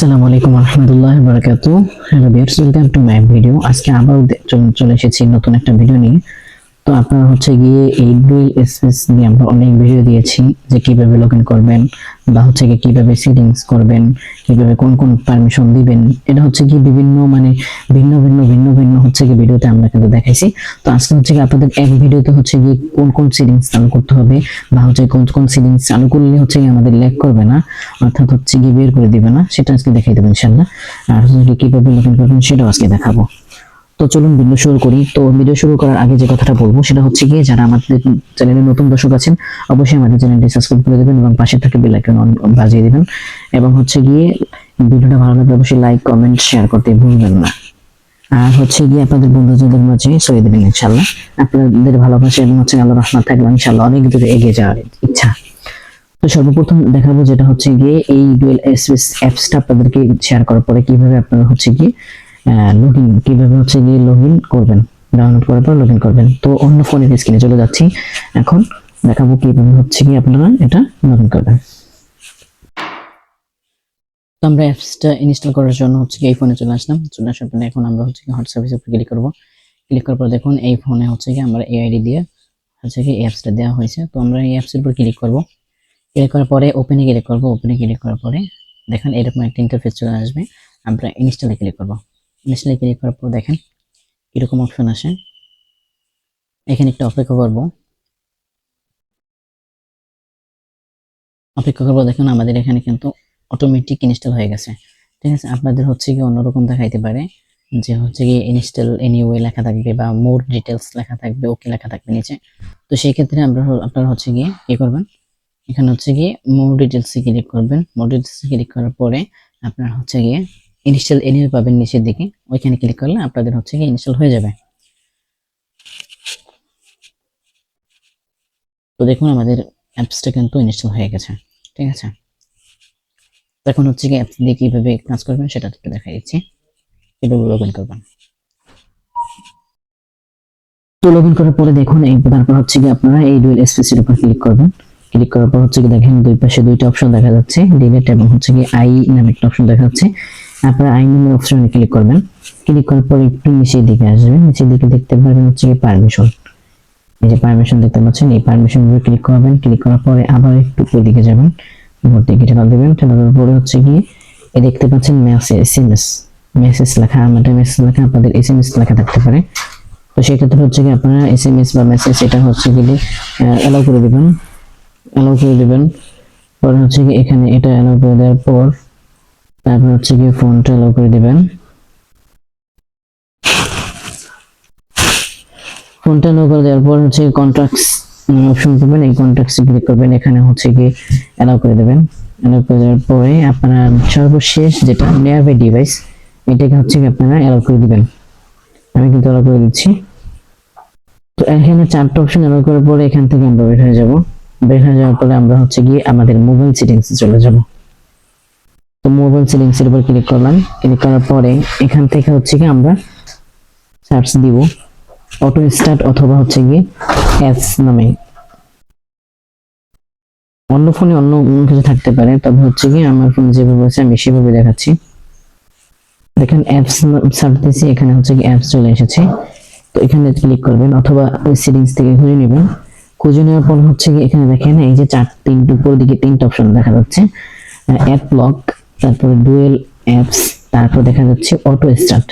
আসসালামু আলাইকুম রহমতুল্লাহ বারাকাতু hello viewers welcome to my video আজকে আবার চলে এসেছি নতুন একটা ভিডিও নিয়ে। তো আপনারা হচ্ছে গিয়ে এই ডুয়েল স্পেস নিয়ে আমরা অনেক ভিডিও দিয়েছি যে কীভাবে লগ ইন করবেন বা হচ্ছে গিয়ে কীভাবে সেটিংস করবেন, কীভাবে কোন কোন পারমিশন দিবেন। এটা হচ্ছে কি বিভিন্ন মানে ভিন্ন ভিন্ন ভিন্ন ভিন্ন হচ্ছে কি ভিডিওতে আমরা কিন্তু দেখাইছি। তো আজকে হচ্ছে কি আপনাদের এক ভিডিওতে হচ্ছে কি কোন কোন সেটিংস চালু করতে হবে বা হচ্ছে কোন কোন সেটিংস চালু করলে হচ্ছে কি আমাদের ল্যাগ করবে না, অর্থাৎ হচ্ছে কি বের করে দিবে না, সেটা আজকে দেখাই দেবেন ইনশাআল্লাহ। আর হচ্ছে কীভাবে লগ ইন করবেন সেটাও আজকে দেখাবো। তো চলুন ভিডিও শুরু করি। তো ভিডিও শুরু করার আগে যে কথাটা বলব, সেটা হচ্ছে গিয়ে যারা আমাদের চ্যানেলে নতুন দর্শক আছেন, অবশ্যই আমাদের চ্যানেলটি সাবস্ক্রাইব করে দেবেন এবং পাশে থেকে বেল আইকন অন বাজিয়ে দিবেন। এবং হচ্ছে গিয়ে ভিডিওটা ভালো লাগলে অবশ্যই লাইক কমেন্ট শেয়ার করতে ভুলবেন না। আর হচ্ছে গিয়ে আপনাদের বন্ধুদের মাঝে ছড়িয়ে দেবেন ইনশাল্লাহ আপনাদের ভালোবাসা এবং হচ্ছে আল্লাহ রহমান থাকলে ইনশাল্লাহ অনেক দূরে এগিয়ে যাওয়ার ইচ্ছা। তো সর্বপ্রথম দেখাবো যেটা হচ্ছে গিয়ে এই ডুয়েল এসএস অ্যাপসটা আপনাদেরকে শেয়ার করার পরে কীভাবে আপনারা হচ্ছে গিয়ে লগ ইন কীভাবে হচ্ছে গিয়ে লগ ইন করবেন? ডাউনলোড করার পর লগ ইন করবেন। তো অন্য ফোনের স্ক্রিনে চলে যাচ্ছি। এখন দেখাবো কীভাবে হচ্ছে গিয়ে আপনারা এটা লগ ইন করবেন। তো আমরা অ্যাপসটা ইনস্টল করার জন্য হচ্ছে কি এই ফোনে চলে আসলাম। চলে আসার পরে এখন আমরা হচ্ছে কি হোয়াটসঅ্যাপের উপর ক্লিক করব। ক্লিক করার পর দেখুন এই ফোনে হচ্ছে কি আমরা এই আইডি দিয়ে হচ্ছে কি অ্যাপসটা দেওয়া হয়েছে। তো আমরা এই অ্যাপসের উপর ক্লিক করব। ক্লিক করার পরে ওপেনে ক্লিক করব। ওপেনে ক্লিক করার পরে দেখেন এরকম একটা ইন্টারফেস চলে আসবে। আমরা ইনস্টলে ক্লিক করব। ইনস্টলে ক্লিক করার পর দেখেন এরকম অপশন আসে। এখানে একটু অপেক্ষা করব। অপেক্ষা করব, দেখুন আমাদের এখানে কিন্তু অটোমেটিক ইনস্টল হয়ে গেছে। ঠিক আছে, আপনাদের হচ্ছে কি অন্যরকম দেখাইতে পারে যে হচ্ছে কি ইনস্টল এনিওয়ে লেখা থাকবে বা মোর ডিটেলস লেখা থাকবে ওকে লেখা থাকবে নিচে। তো সেই ক্ষেত্রে আমরা আপনারা হচ্ছে গিয়ে কি করবেন? এখানে হচ্ছে গিয়ে মোর ডিটেলসে ক্লিক করবেন। মোর ডিটেলসে ক্লিক করার পরে আপনার হচ্ছে গিয়ে ইনস্টল এনিওয়ে পাবেন নিচের দিকে। ওইখানে ক্লিক করলে আপনাদের হচ্ছে গিয়ে ইনস্টল হয়ে যাবে। তো দেখুন আমাদের অ্যাপসটা কিন্তু ইনস্টল হয়ে গেছে, ঠিক আছে? এখন হচ্ছে কি অ্যাপস দিয়ে কীভাবে কাজ করবেন সেটা একটু দেখাই দিচ্ছি। কীভাবে লগ ইন করবেন। তো লগ ইন করার পরে দেখুন, এই তারপর হচ্ছে কি আপনারা এই ডুয়েল স্পেসের উপর ক্লিক করবেন। ক্লিক করার পর হচ্ছে কি দেখেন দুই পাশে দুইটা অপশন দেখা যাচ্ছে ডিলেট এবং হচ্ছে কি আই নামে একটা অপশন দেখা যাচ্ছে। আপনারা আই নামের অপশনে ক্লিক করবেন। ক্লিক করার পর একটু নিচের দিকে আসবেন। নিচের দিকে দেখতে পারবেন হচ্ছে কি পারমিশন এই যে পারমিশন দেখতে পাচ্ছেন, এই পারমিশন উপরে ক্লিক করবেন। ক্লিক করার পরে আবার একটু উপর দিকে যাবেন। উপর দিকে ঠেলা দেবেন। ঠেলা পরে হচ্ছে গিয়ে এই দেখতে পাচ্ছেন মেসেজ এসএমএস মেসেজ লেখা, আমাদের মেসেজ লেখা, আপনাদের এসএমএস লেখা থাকতে পারে। তো সেই ক্ষেত্রে হচ্ছে কি আপনারা এসএমএস বা মেসেজ এটা হচ্ছে গেলে অ্যালাউ করে দিবেন। অ্যালাউ করে দিবেন। পরে হচ্ছে কি এখানে এটা অ্যালাউ করে দেওয়ার পর তারপর হচ্ছে কি ফোনটা অ্যালাউ করে দিবেন। ফোনটা অ্যালাউ করে দেওয়ার পর হচ্ছে কন্ট্রাক্টস অপশন পাবেন এই কন্ট্রাক্টসে ক্লিক করবেন, এখানে হচ্ছে কি অ্যালাউ করে দেবেন। অ্যালাউ করে দেওয়ার পরে আপনারা সর্বশেষ যেটা নিয়ার বাই ডিভাইস এটাকে হচ্ছে কি আপনারা অ্যালাউ করে দিবেন। আমি কিন্তু অ্যালাউ করে দিচ্ছি। তো এখানে চারটা অপশন অ্যালাউ করার পরে এখান থেকে আমরা বের হয়ে যাব। বের হয়ে যাওয়ার পরে আমরা হচ্ছে গিয়ে আমাদের মোবাইল সেটিংসে চলে যাব। তো মোবাইল সেটিংস এর উপর ক্লিক করলাম। ক্লিক করার পরে এখান থেকে হচ্ছে কি আমরা সার্চ দিব। অটো স্টার্ট অথবা হচ্ছে গিয়ে অ্যাপস নামে। অন্য ফোনে অন্য কিছু থাকতে পারে, তবে হচ্ছে কি আমার ফোন যেভাবে আছে আমি সেভাবে দেখাচ্ছি। দেখেন অ্যাপস সার্চ দিয়েছি, এখানে হচ্ছে কি অ্যাপস চলে এসেছে। তো এখানে ক্লিক করবেন অথবা ওই সেটিংস থেকে খুঁজে নেবেন। খুঁজে নেওয়ার পর হচ্ছে কি এখানে দেখেন, এই যে চার তিনটে উপর দিকে তিনটা অপশন দেখা যাচ্ছে। অ্যাপ লক তারপরে ডুয়েল অ্যাপস তারপর দেখা যাচ্ছে অটো স্টার্ট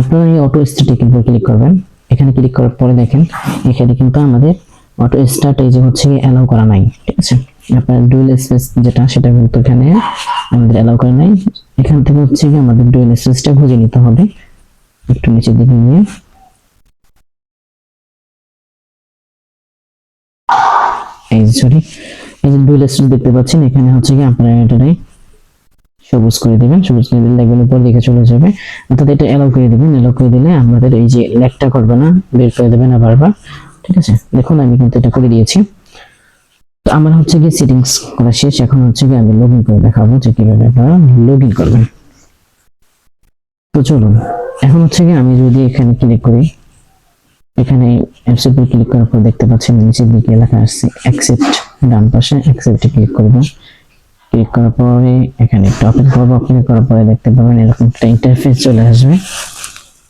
আপনারা এই অটো স্টার্টে কিন্তু ক্লিক করবেন। এখানে ক্লিক করার পরে দেখেন, এখানে কিন্তু আমাদের অটো স্টার্ট এই যে হচ্ছে অ্যালাউ করা নাই, ঠিক আছে? আপনার ডুয়েল স্পেস যেটা, সেটা কিন্তু এখানে আমাদের অ্যালাউ করা নাই। এখান থেকে হচ্ছে কি আমাদের ডুয়েল স্পেসটা খুঁজে নিতে হবে। একটু নিচের দিকে নিয়ে এই সরি এই যে ডুয়েল স্পেস দেখতে পাচ্ছেন, এখানে হচ্ছে কি আপনারা এটাই সবুজ করে দিবেন, সবুজ করে দিলে দেখবেন উপর দিকে চলে যাবে। অর্থাৎ এটা অ্যালাউ করে দিবেন অ্যালাউ করে দিলে আমাদের এই যে লেগটা করবে না, বের করে দেবেন না বারবার ঠিক আছে? দেখুন, আমি কিন্তু এটা করে দিয়েছি। তো আমার হচ্ছে কি সেটিংস করা শেষ, এখন হচ্ছে কি আমি লগ ইন করে দেখাবো যে কীভাবে আপনারা লগ ইন করবেন। তো চলুন, এখন হচ্ছে কি আমি যদি এখানে ক্লিক করি, এখানে অ্যাপস উপর ক্লিক করার পর দেখতে পাচ্ছেন নিচের দিকে লেখা আসছে অ্যাকসেপ্ট ডান পাশে অ্যাকসেপ্টে ক্লিক করব। ক্লিক করার পরে এখানে একটু করব। ক্লিক করার পরে দেখতে পাবেন এরকম একটা ইন্টারফেস চলে আসবে।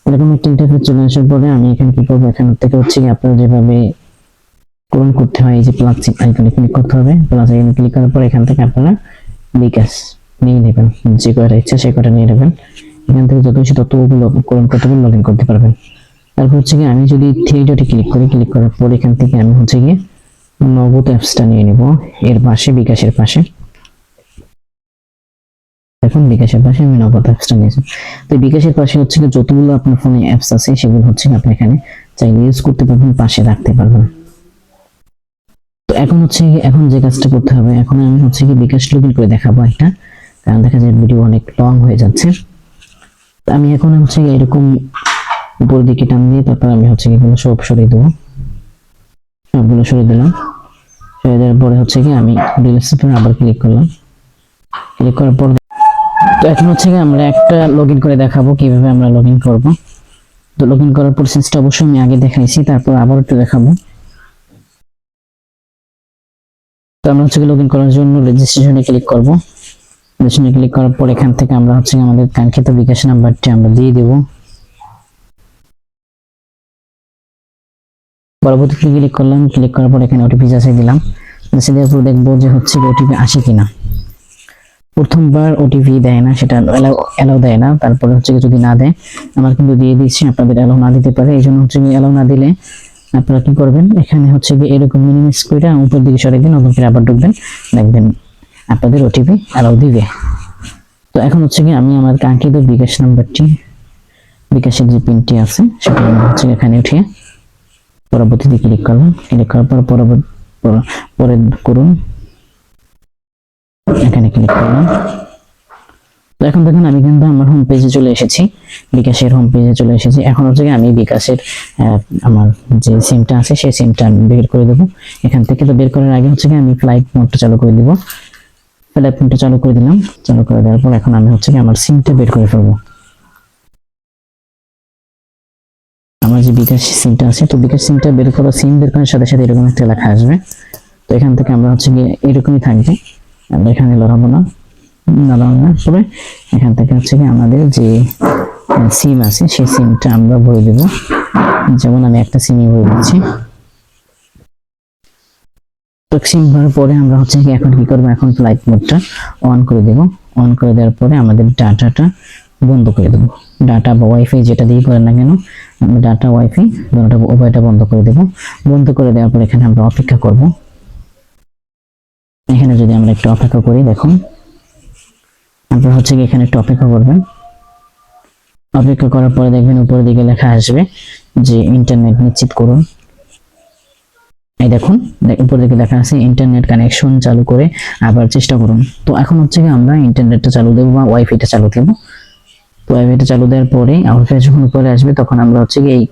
এরকম একটা ইন্টারফেস চলে আসার পরে আমি এখানে কি করব? এখান থেকে হচ্ছে আপনারা যেভাবে পূরণ করতে হয়, এই যে প্লাস আইকনে ক্লিক করতে হবে। প্লাস আইকনে ক্লিক করার পর এখান থেকে আপনারা বিকাশ নিয়ে নেবেন। যে কয়টা ইচ্ছা সে কয়টা নিয়ে নেবেন। এখান থেকে যত বেশি ততগুলো পূরণ করতে পারবেন লগ ইন করতে পারবেন। তারপর হচ্ছে কি আমি যদি থ্রি ডটে ক্লিক করি ক্লিক করার পর এখান থেকে আমি হচ্ছে গিয়ে নগদ অ্যাপসটা নিয়ে নিব। এর পাশে বিকাশের পাশে। এখন বিকাশের পাশে আমি নগদ অ্যাপসটা নিয়েছি। তো বিকাশের পাশে হচ্ছে যতগুলো আপনার ফোনে অ্যাপস আছে, সেগুলো হচ্ছে আপনি এখানে চাইলে ইউজ করতে পারবেন, পাশে রাখতে পারবেন। তো এখন হচ্ছে এখন যে কাজটা করতে হবে, এখন আমি হচ্ছে কি বিকাশ লগ করে দেখাবো একটা, কারণ দেখা যায় ভিডিও অনেক লং হয়ে যাচ্ছে। তো আমি এখন হচ্ছে এরকম উপর দিকে টান দিয়ে তারপর আমি হচ্ছে কি এগুলো সব সরিয়ে দেবো। সবগুলো সরিয়ে দিলাম। সরিয়ে দেওয়ার পরে হচ্ছে কি আমি রিলেসের আবার ক্লিক করলাম। ক্লিক করার পর তো এখন হচ্ছে কি আমরা একটা লগ করে দেখাবো কীভাবে আমরা লগ ইন করব। তো লগ ইন করার প্রসেসটা অবশ্যই আমি আগে দেখাইছি, তারপর আবার একটু দেখাবো। তো আমরা হচ্ছে লগ ইন করার জন্য রেজিস্ট্রেশনে ক্লিক করব। রেজিস্ট্রেশনে ক্লিক করার পর এখান থেকে আমরা হচ্ছে আমাদের কাঙ্ক্ষিত বিকাশ নাম্বারটি আমরা দিয়ে দেব। পরবর্তীতে ক্লিক করলাম ক্লিক করার পর এখানে ওটিপি যাচাই দিলাম। দেখব যে হচ্ছে ওটিপি আসে কিনা। প্রথমবার ওটিপি দেয় না, সেটা অ্যালাউ দেয় না, তারপরে হচ্ছে যদি না দেয়, আমার কিন্তু দিয়ে দিচ্ছি আপনাদের অ্যালাউ না দিতে পারে এই জন্য হচ্ছে অ্যালাউ না দিলে আপনারা কি করবেন? এখানে হচ্ছে কি এরকম মিনিমাইজ করে উপর দিকে সরে দিন করে আবার ঢুকবেন, দেখবেন আপনাদের ওটিপি অ্যালাউ দিবে। তো এখন হচ্ছে কি আমি আমার কাঙ্ক্ষিত বিকাশ নাম্বারটি, বিকাশের যে পিনটি আছে, সেটা হচ্ছে এখানে উঠিয়ে পরবর্তীতে ক্লিক করলাম। ক্লিক করার পর পরবর্তী পরে করুন। এখানে ক্লিক করলাম। তো এখন দেখুন, আমি কিন্তু আমার হোম পেজে চলে এসেছি। বিকাশের হোম পেজে চলে এসেছি। এখন হচ্ছে আমি বিকাশের আমার যে সিমটা আছে, সেই সিমটা আমি বের করে দেবো। এখান থেকে তো বের করার আগে হচ্ছে আমি ফ্লাইট মোডটা চালু করে দিব। ফ্লাইট মোডটা চালু করে দিলাম। চালু করে দেওয়ার পর এখন আমি হচ্ছে কি আমার সিমটা বের করে ফেলব। আমার যে বিকাশ সিমটা আছে, তো বিকাশ সিমটা বের করা সিম বের করার সাথে সাথে এরকম একটা লেখা আসবে। তো এখান থেকে আমরা হচ্ছে গিয়ে এরকমই থাকবে। এখানে লড়াবো না লড়াবো না তবে এখান থেকে হচ্ছে কি আমাদের যে সিম আছে, সেই সিমটা আমরা ভরে দেব। যেমন আমি একটা সিমই ভরে দিচ্ছি। তো সিম ভরার পরে আমরা হচ্ছে কি এখন কি করব? এখন ফ্লাইট মোডটা অন করে দেব। অন করে দেওয়ার পরে আমাদের ডাটাটা বন্ধ করে দেবো। ডাটা বা ওয়াইফাই যেটা দিয়ে করেন না কেন, আমরা ডাটা ওয়াইফাই দুটোটা, উভয়টা বন্ধ করে দেব। বন্ধ করে দেওয়ার পর এখানে আমরা অপেক্ষা করব। এখানে যদি আমরা একটু অপেক্ষা করি, দেখুন। আপনারা হচ্ছে কি এখানে একটু অপেক্ষা করবেন। অপেক্ষা করার পরে দেখবেন উপরের দিকে লেখা আসবে যে ইন্টারনেট নিশ্চিত করুন। এই দেখুন দেখ- উপর দিকে লেখা আছে ইন্টারনেট কানেকশন চালু করে আবার চেষ্টা করুন। তো এখন হচ্ছে কি আমরা ইন্টারনেটটা চালু দেবো বা ওয়াইফাইটা চালু দেবো। তো ওয়াইফাইটা চালু দেওয়ার পরে ওয়াইফাই যখন উপরে আসবে, তখন আমরা হচ্ছে কি এই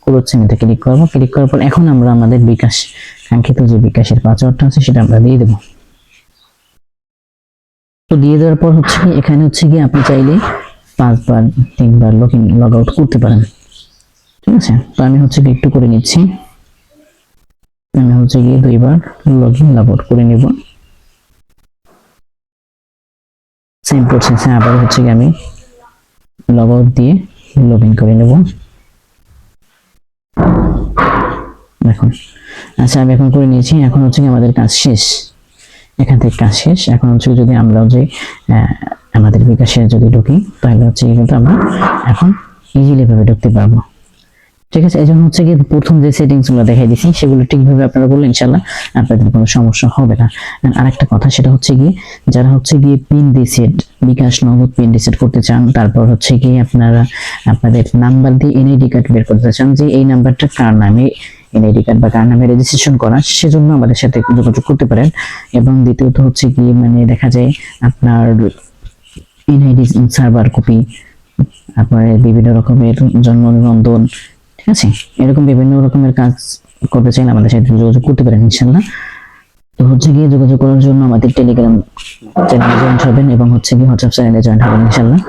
ক্রোধ চিহ্নতে ক্লিক করব। ক্লিক করার পর এখন আমরা আমাদের বিকাশ, কাঙ্ক্ষিত যে বিকাশের পাসওয়ার্ডটা আছে, সেটা আমরা দিয়ে দেবো। তো দিয়ে দেওয়ার পর হচ্ছে কি, এখানে হচ্ছে কি আপনি চাইলে পাঁচবার, তিনবার লগ ইন লগ আউট করতে পারেন। ঠিক আছে? তো আমি হচ্ছে কি একটু করে নিচ্ছি। আমি হচ্ছে গিয়ে দুইবার লগ ইন লগ আউট করে নিব। সেম প্রসেসে আবার হচ্ছে কি আমি লগ আউট দিয়ে লগ ইন করে নেব। দেখুন। আচ্ছা আমি এখন করে নিয়েছি। এখন হচ্ছে কি আমাদের কাজ শেষ। এখান থেকে কাজ শেষ। এখন হচ্ছে যদি আমরা যে আমাদের বিকাশে যদি ঢুকি, তাহলে হচ্ছে কিন্তু আমরা এখন ইজিলি ভাবে ঢুকতে পারব। ঠিক আছে এই জন্য হচ্ছে কি প্রথম যে সেটিংসগুলো দেখাই দিচ্ছি সেগুলো ঠিকভাবে আপনারা করলে ইনশাল্লাহ আপনাদের কোনো সমস্যা হবে না। আর আরেকটা কথা, সেটা হচ্ছে কি যারা হচ্ছে গিয়ে পিন রিসেট বিকাশ নগদ পিন রিসেট করতে চান, তারপর হচ্ছে কি আপনারা আপনাদের নাম্বার দিয়ে এনআইডি কার্ড বের করতে চান, যে এই নাম্বারটা কার নামে এনআইডি কার্ড বা কার নামে রেজিস্ট্রেশন করা, সেজন্য আমাদের সাথে যোগাযোগ করতে পারেন। এবং দ্বিতীয়ত হচ্ছে কি মানে দেখা যায় আপনার এনআইডি সার্ভার কপি আপনার বিভিন্ন রকমের জন্ম নিবন্ধন, ঠিক আছে? এরকম বিভিন্ন রকমের কাজ করতে চাইলে আমাদের সাথে যোগাযোগ করতে পারেন ইনশাল্লাহ তো হচ্ছে গিয়ে যোগাযোগ করার জন্য আমাদের টেলিগ্রাম চ্যানেলে জয়েন হবেন এবং হচ্ছে গিয়ে হোয়াটসঅ্যাপ চ্যানেলে জয়েন হবেন ইনশাল্লাহ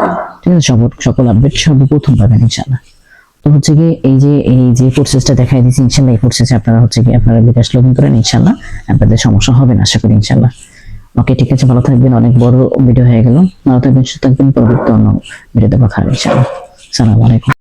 ঠিক আছে, সব সকল আপডেট সর্বপ্রথম পাবেন ইনশাল্লাহ তো হচ্ছে কি এই যে এই যে প্রসেসটা দেখাই দিচ্ছি ইনশাল্লাহ এই প্রসেসে আপনারা হচ্ছে কি আপনারা বিকাশ লগইন করেন ইনশাল্লাহ। আপনাদের সমস্যা হবে না, আশা করি, ইনশাল্লাহ। ওকে ঠিক আছে, ভালো থাকবেন, অনেক বড় ভিডিও হয়ে গেল। ভালো থাকবেন, সুস্থ থাকবেন, পরবর্তী অন্য ভিডিও কথা হবে ইনশাআল্লাহ সালাম আলাইকুম।